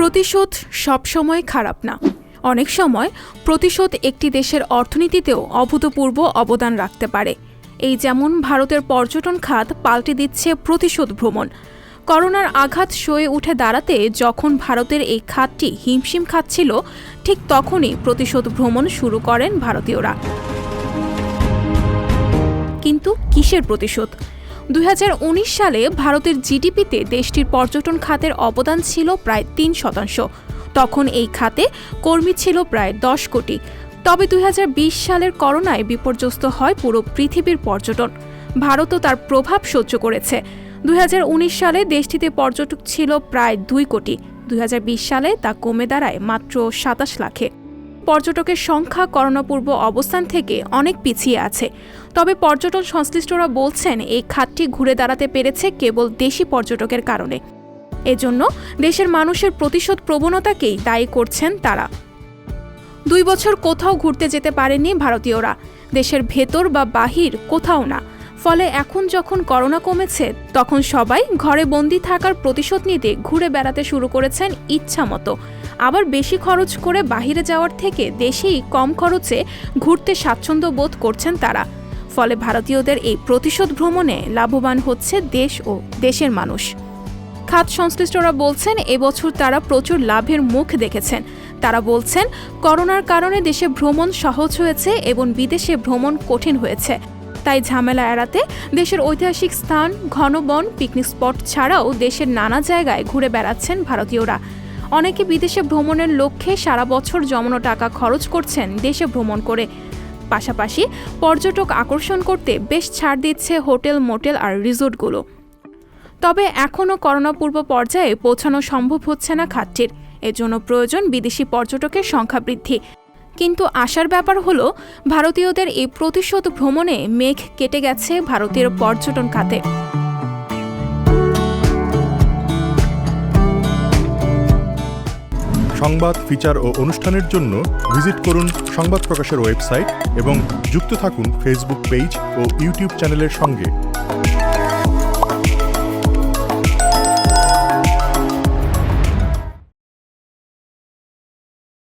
প্রতিশোধ সবসময় খারাপ না। অনেক সময় প্রতিশোধ একটি দেশের অর্থনীতিতেও অভূতপূর্ব অবদান রাখতে পারে। এই যেমন ভারতের পর্যটন খাত পাল্টে দিচ্ছে প্রতিশোধ ভ্রমণ। করোনার আঘাত সয়ে উঠে দাঁড়াতে যখন ভারতের এই খাতটি হিমশিম খাচ্ছিল, ঠিক তখনই প্রতিশোধ ভ্রমণ শুরু করেন ভারতীয়রা। কিন্তু কিসের প্রতিশোধ? দুই হাজার উনিশ সালে ভারতের জিডিপিতে দেশটির পর্যটন খাতের অবদান ছিল প্রায় তিন শতাংশ। তখন এই খাতে কর্মী ছিল প্রায় দশ কোটি। তবে দুই হাজার বিশ সালের করোনায় বিপর্যস্ত হয় পুরো পৃথিবীর পর্যটন। ভারতও তার প্রভাব সহ্য করেছে। দুই হাজার উনিশ সালে দেশটিতে পর্যটক ছিল প্রায় দুই কোটি। দুই হাজার বিশ সালে তা কমে দাঁড়ায় মাত্র সাতাশ লাখে। পর্যটকের সংখ্যা করোনাপূর্ব অবস্থান থেকে অনেক পিছিয়ে আছে। তবে পর্যটন সংশ্লিষ্টরা বলছেন, এই খাতটি ঘুরে দাঁড়াতে পেরেছে কেবল দেশি পর্যটকের কারণে। এজন্য দেশের মানুষের প্রতিশোধ প্রবণতাকেই দায়ী করছেন তারা। দুই বছর কোথাও ঘুরতে যেতে পারেনি ভারতীয়রা। দেশের ভেতর বা বাহির কোথাও না। ফলে এখন যখন করোনা কমেছে, তখন সবাই ঘরে বন্দি থাকার প্রতিশোধ নিতে ঘুরে বেড়াতে শুরু করেছেন ইচ্ছা মতো। আবার বেশি খরচ করে বাহিরে যাওয়ার থেকে দেশেই কম খরচে ঘুরতে স্বাচ্ছন্দ্য বোধ করছেন তারা। ফলে ভারতীয়দের এই প্রতিশোধ ভ্রমণে লাভবান হচ্ছে দেশ ও দেশের মানুষ। খাত সংশ্লিষ্টরা বলছেন, এবছর তারা প্রচুর লাভের মুখ দেখেছেন। তারা বলছেন, করোনার কারণে দেশে ভ্রমণ সহজ হয়েছে এবং বিদেশে ভ্রমণ কঠিন হয়েছে। তাই ঝামেলা এড়াতে দেশের ঐতিহাসিক স্থান ঘন বন পিকনিক স্পট ছাড়াও দেশের নানা জায়গায় ঘুরে বেড়াচ্ছেন ভারতীয়রা। অনেকে বিদেশে ভ্রমণের লক্ষ্যে সারা বছর জমানো টাকা খরচ করছেন দেশে ভ্রমণ করে। পাশাপাশি পর্যটক আকর্ষণ করতে বেশ ছাড় দিচ্ছে হোটেল, মোটেল আর রিসোর্টগুলো। তবে এখনও করোনা পূর্ব পর্যায়ে পৌঁছানো সম্ভব হচ্ছে না খাতটির। এজন্য প্রয়োজন বিদেশি পর্যটকের সংখ্যা বৃদ্ধি। কিন্তু আশার ব্যাপার হলো, ভারতীয়দের এই প্রতিশোধ ভ্রমণে মেঘ কেটে গেছে ভারতের পর্যটন খাতে। সংবাদ, ফিচার ও অনুষ্ঠানের জন্য ভিজিট করুন সংবাদ প্রকাশের ওয়েবসাইট এবং যুক্ত থাকুন ফেসবুক পেজ ও ইউটিউব চ্যানেলের সঙ্গে।